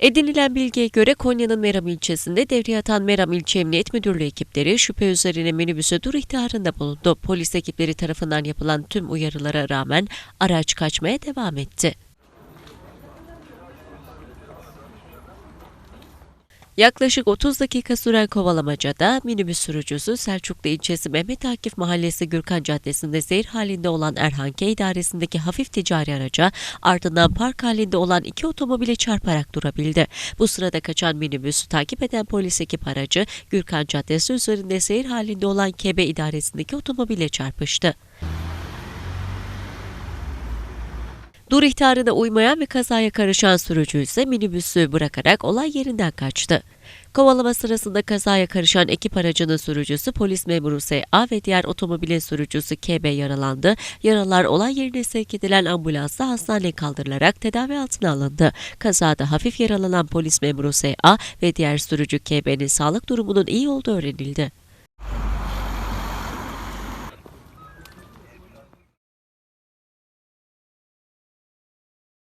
Edinilen bilgiye göre Konya'nın Meram ilçesinde devreye atan Meram İlçe Emniyet Müdürlüğü ekipleri şüphe üzerine minibüse dur ihtarında bulundu. Polis ekipleri tarafından yapılan tüm uyarılara rağmen araç kaçmaya devam etti. Yaklaşık 30 dakika süren kovalamacada minibüs sürücüsü Selçuklu ilçesi Mehmet Akif Mahallesi Gürkan Caddesi'nde seyir halinde olan Erhan K idaresindeki hafif ticari araca ardından park halinde olan iki otomobile çarparak durabildi. Bu sırada kaçan minibüsü takip eden polis ekip aracı Gürkan Caddesi üzerinde seyir halinde olan KB idaresindeki otomobile çarpıştı. Dur ihtarına uymayan ve kazaya karışan sürücü ise minibüsü bırakarak olay yerinden kaçtı. Kovalama sırasında kazaya karışan ekip aracının sürücüsü polis memuru S.A. ve diğer otomobilin sürücüsü K.B. yaralandı. Yaralar olay yerine sevk edilen ambulansla hastaneye kaldırılarak tedavi altına alındı. Kazada hafif yaralanan polis memuru S.A. ve diğer sürücü K.B.'nin sağlık durumunun iyi olduğu öğrenildi.